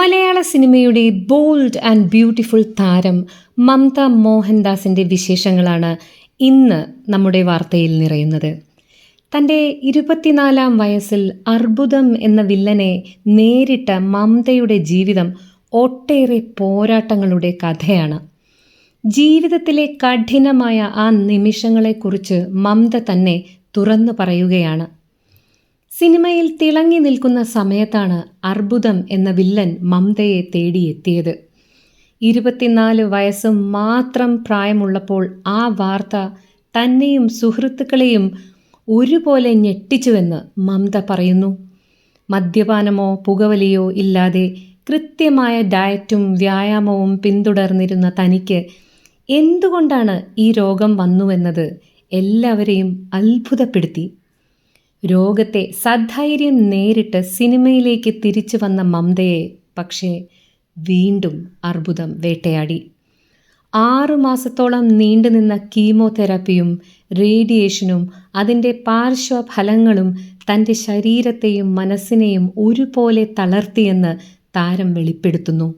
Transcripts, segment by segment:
മലയാള സിനിമയുടെ bold and beautiful താരം മമത മോഹൻദാസിന്റെ വിശേഷങ്ങളാണ് ഇന്ന് നമ്മുടെ വാർത്തയിൽ നിറയുന്നത്. തന്റെ ഇരുപത്തിനാലാം വയസ്സിൽ അർബുദം എന്ന വില്ലനെ നേരിട്ട മമതയുടെ ജീവിതം ഒട്ടേറെ പോരാട്ടങ്ങളുടെ കഥയാണ്. ജീവിതത്തിലെ കഠിനമായ ആ നിമിഷങ്ങളെക്കുറിച്ച് മമത തന്നെ തുറന്നു പറയുകയാണ്. സിനിമയിൽ തിളങ്ങി നിൽക്കുന്ന സമയത്താണ് അർബുദം എന്ന വില്ലൻ മമതയെ തേടിയെത്തിയത്. ഇരുപത്തിനാല് വയസ്സ് മാത്രം പ്രായമുള്ളപ്പോൾ ആ വാർത്ത തന്നെയും സുഹൃത്തുക്കളെയും ഒരുപോലെ ഞെട്ടിച്ചുവെന്ന് മമത പറയുന്നു. മദ്യപാനമോ പുകവലിയോ ഇല്ലാതെ കൃത്യമായ ഡയറ്റും വ്യായാമവും പിന്തുടർന്നിരുന്ന തനിക്ക് എന്തുകൊണ്ടാണ് ഈ രോഗം വന്നുവെന്നത് എല്ലാവരെയും അത്ഭുതപ്പെടുത്തി. രോഗത്തെ സധൈര്യം നേരിട്ട് സിനിമയിലേക്ക് തിരിച്ചു വന്ന മമതയെ പക്ഷേ വീണ്ടും അർബുദം വേട്ടയാടി. ആറു മാസത്തോളം നീണ്ടുനിന്ന കീമോതെറാപ്പിയും റേഡിയേഷനും അതിന്റെ പാർശ്വഫലങ്ങളും തന്റെ ശരീരത്തെയും മനസ്സിനെയും ഒരുപോലെ തളർത്തിയെന്ന് താരം വെളിപ്പെടുത്തുന്നു.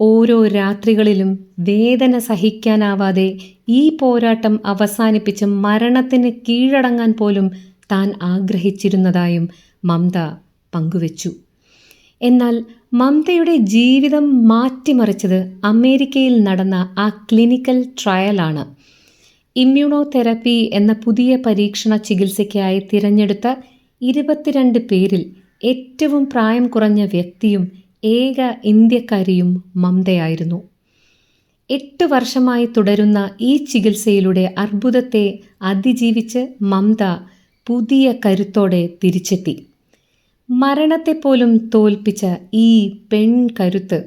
ഓരോ രാത്രികളിലും വേദന സഹിക്കാനാവാതെ ഈ പോരാട്ടം അവസാനിപ്പിച്ച് മരണത്തിന് കീഴടങ്ങാൻ പോലും താൻ ആഗ്രഹിച്ചിരുന്നതായും മമത പങ്കുവച്ചു. എന്നാൽ മമതയുടെ ജീവിതം മാറ്റിമറിച്ചത് അമേരിക്കയിൽ നടന്ന ആ ക്ലിനിക്കൽ ട്രയലാണ്. ഇമ്മ്യൂണോതെറപ്പി എന്ന പുതിയ പരീക്ഷണ ചികിത്സയ്ക്കായി തിരഞ്ഞെടുത്ത ഇരുപത്തിരണ്ട് പേരിൽ ഏറ്റവും പ്രായം കുറഞ്ഞ വ്യക്തിയും ഏക ഇന്ത്യക്കാരിയും മമതയായിരുന്നു എട്ട് വർഷമായി തുടരുന്ന ഈ ചികിത്സയിലൂടെ അർബുദത്തെ അതിജീവിച്ച് മമത പുതിയ കരുത്തോടെ തിരിച്ചെത്തി. മരണത്തെപ്പോലും തോൽപ്പിച്ച ഈ പെൺകരുത്ത്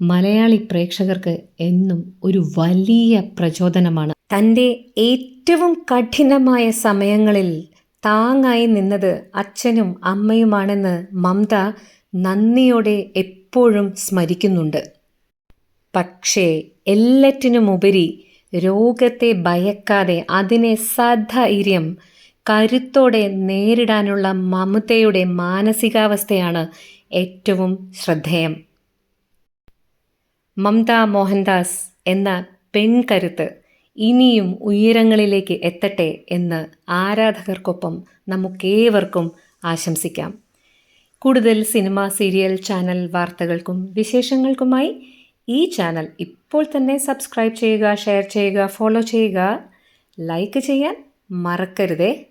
മലയാളി പ്രേക്ഷകർക്ക് എന്നും ഒരു വലിയ പ്രചോദനമാണ്. തന്റെ ഏറ്റവും കഠിനമായ സമയങ്ങളിൽ താങ്ങായി നിന്നത് അച്ഛനും അമ്മയുമാണെന്ന് മമത നന്ദിയോടെ എപ്പോഴും സ്മരിക്കുന്നുണ്ട്. പക്ഷേ എല്ലാറ്റിനുമുപരി രോഗത്തെ ഭയക്കാതെ അതിനെ സധൈര്യം കരുത്തോടെ നേരിടാനുള്ള മമതയുടെ മാനസികാവസ്ഥയാണ് ഏറ്റവും ശ്രദ്ധേയം. മമത മോഹൻദാസ് എന്ന പെൺകരുത്ത് ഇനിയും ഉയരങ്ങളിലേക്ക് എത്തട്ടെ എന്ന് ആരാധകർക്കൊപ്പം നമുക്കേവർക്കും ആശംസിക്കാം. കൂടുതൽ സിനിമ സീരിയൽ ചാനൽ വാർത്തകൾക്കും വിശേഷങ്ങൾക്കുമായി ഈ ചാനൽ ഇപ്പോൾ തന്നെ സബ്സ്ക്രൈബ് ചെയ്യുക ഷെയർ ചെയ്യുക ഫോളോ ചെയ്യുക ലൈക്ക് ചെയ്യാൻ മറക്കരുതേ.